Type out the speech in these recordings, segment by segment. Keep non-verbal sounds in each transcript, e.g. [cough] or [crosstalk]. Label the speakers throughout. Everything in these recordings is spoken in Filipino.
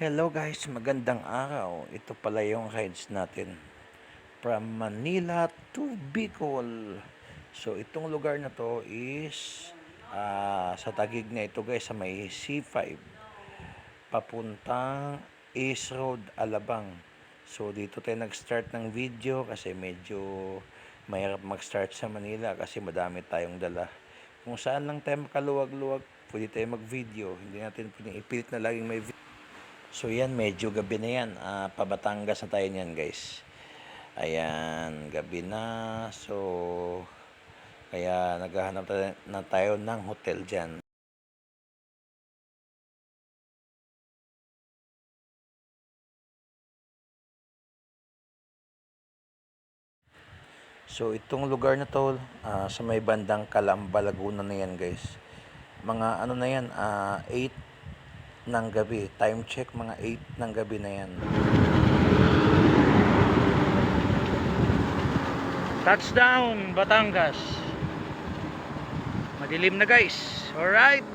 Speaker 1: Hello guys, magandang araw. Ito pala yung rides natin. From Manila to Bicol. So itong lugar na to is ah, sa tagig na ito guys sa may C5. Papuntang East Road, Alabang. So dito tayo nag-start ng video kasi medyo mahirap mag-start sa Manila kasi madami tayong dala. Kung saan lang tayo makaluwag-luwag, pwede tayo mag-video. Hindi natin pwedeng ipilit na laging may video. So yan, medyo gabi na yan. Ah, pabatangas na tayo niyan guys. Ayan, gabi na. So, kaya naghahanap na tayo ng hotel dyan. So itong lugar na to ah, sa may bandang Calamba, Laguna na yan guys. Mga ano na yan, ah, 8 ng gabi. Time check mga 8 ng gabi na yan.
Speaker 2: Touchdown, Batangas. Madilim na guys. Alright.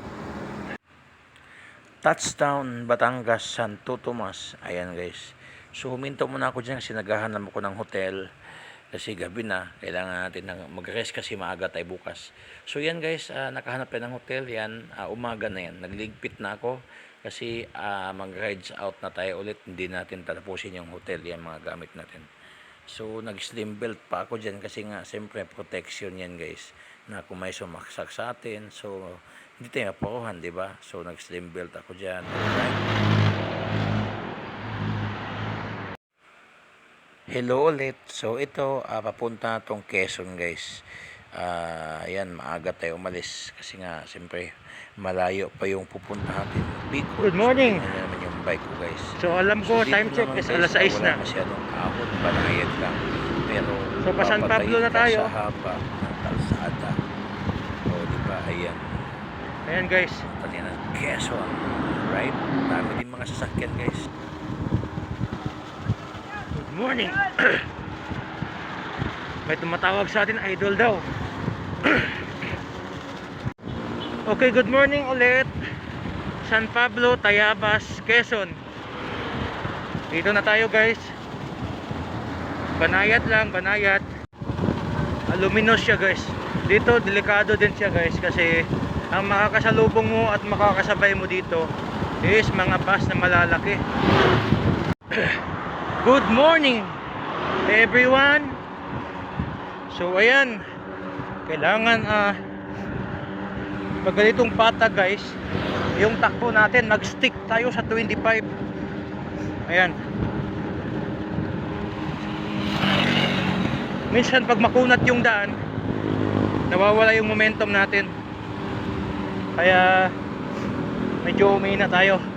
Speaker 1: Touchdown Batangas, Santo Tomas. Ayan guys. So huminto muna ako dyan kasi naghahanap ako ng hotel. Kasi gabi na, kailangan natin mag-rest kasi maaga tayo bukas. So yan guys, ah, nakahanap tayo ng hotel. Yan, ah, umaga na yan. Nagligpit na ako kasi ah, mag-rides out na tayo ulit. Hindi natin tatapusin yung hotel, yan mga gamit natin. So nag-slim belt pa ako dyan kasi nga siyempre protection yan guys na kung may sumaksak sa atin. So hindi tayo mapakuhan, ba? So nag-slim belt ako dyan. Alright. Hello ulit. So ito, ah, papunta na tong Quezon guys. Ah, ayan, maaga tayo umalis kasi nga siyempre malayo pa yung pupunta natin. Bicol.
Speaker 2: Good morning.
Speaker 1: So, naman yung bike ko guys.
Speaker 2: So alam ko,
Speaker 1: dito
Speaker 2: time check is alas 6
Speaker 1: wala
Speaker 2: na.
Speaker 1: masyadong ahon, banayad lang. Pero,
Speaker 2: So, pa San Pablo na tayo.
Speaker 1: Sa haba ng kalsada. O, di ba? Ayan.
Speaker 2: Ayan guys.
Speaker 1: Pati ng Quezon. Right? Dami din mga sasakyan, guys.
Speaker 2: Morning. [clears throat] May tumatawag sa atin, idol daw. [clears throat] okay, good morning ulit. San Pablo, Tayabas, Quezon. Dito na tayo guys. Banayat lang, banayat. Aluminos siya guys. Dito, delikado din siya guys kasi ang makakasalubong mo at makakasabay mo dito is mga bus na malalaki. [clears throat] Good morning everyone. So ayan, kailangan ah pag ganitong pata guys, yung takbo natin mag-stick tayo sa 25. Ayan. Minsan pag makunat yung daan, nawawala yung momentum natin. Kaya medyo umina tayo.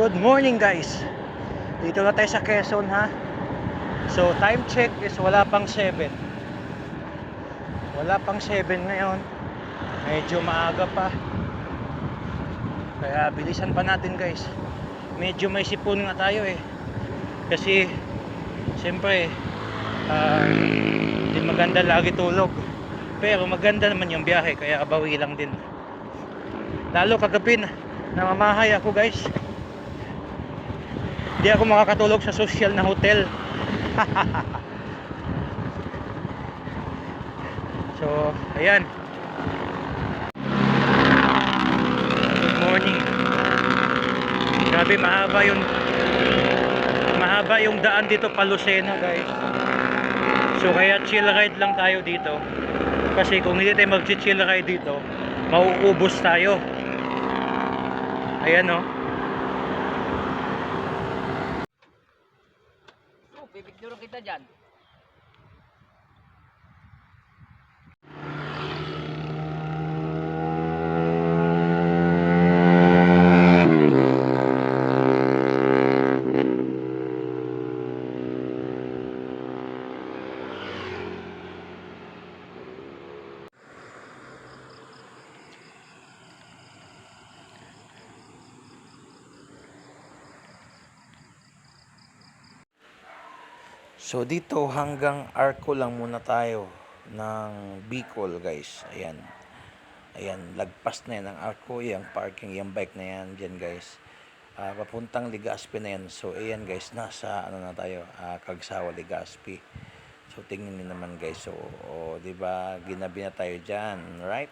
Speaker 2: Good morning guys. Dito na tayo sa Quezon ha. So time check is wala pang 7. Wala pang 7 ngayon. Medyo maaga pa. Kaya bilisan pa natin guys. Medyo may sipon nga tayo eh. Kasi siyempre ah, hindi maganda lagi tulog. Pero maganda naman yung biyahe kaya abawi lang din. Lalo kagabi na namamahay ako guys. Hindi ako makakatulog sa social na hotel. [laughs] so, ayan. Good morning. Grabe mahaba yung mahaba yung daan dito pa Lucena, guys. So kaya chill ride lang tayo dito. Kasi kung hindi tayo mag-chill ride dito, mauubos tayo. Ayan oh.
Speaker 1: So dito hanggang Arco lang muna tayo. ng Bicol guys. Ayan. Ayan, lagpas na yan ang arko, yung parking, yung bike na yan dyan guys. Ah, papuntang Ligaspi na yan. So, ayan guys, nasa ano na tayo, ah, Kagsawa, Ligaspi. So, tingnan niyo naman guys. So, oh, di ba, ginabi na tayo dyan, right?